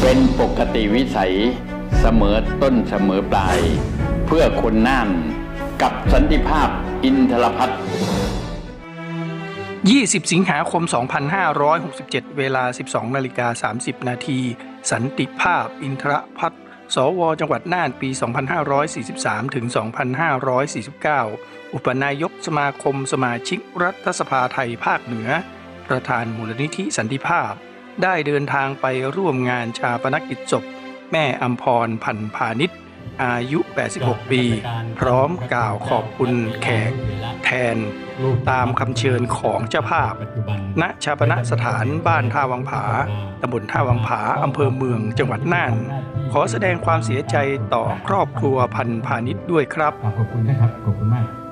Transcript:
เป็นปกติวิสัยเสมอต้นเสมอปลาย เพื่อคนน่านกับสันติภาพอินทรพัฒน์20 สิงหาคม 2567 เวลา 12 นาฬิกา 30 นาที สันติภาพอินทรพัฒน์สว จังหวัดน่านปี 2543 ถึง 2549 อุปนายกสมาคมสมาชิกรัฐสภาไทยภาคเหนือ ประธานมูลนิธิสันติภาพ ได้เดินทางไปร่วมงานชาปนกิจศพแม่อัมพรพันพาณิชย์อายุ 86 ปี พร้อมกล่าวขอบคุณแขก แทนตามคำเชิญของเจ้าภาพ ณ ชาปนสถานบ้านท่าวังผา ตำบลท่าวังผา อำเภอเมืองจังหวัดน่าน ขอแสดงความเสียใจต่อครอบครัวพันพาณิชย์ด้วยครับ ขอบคุณนะครับ ขอบคุณมากขอบคุณ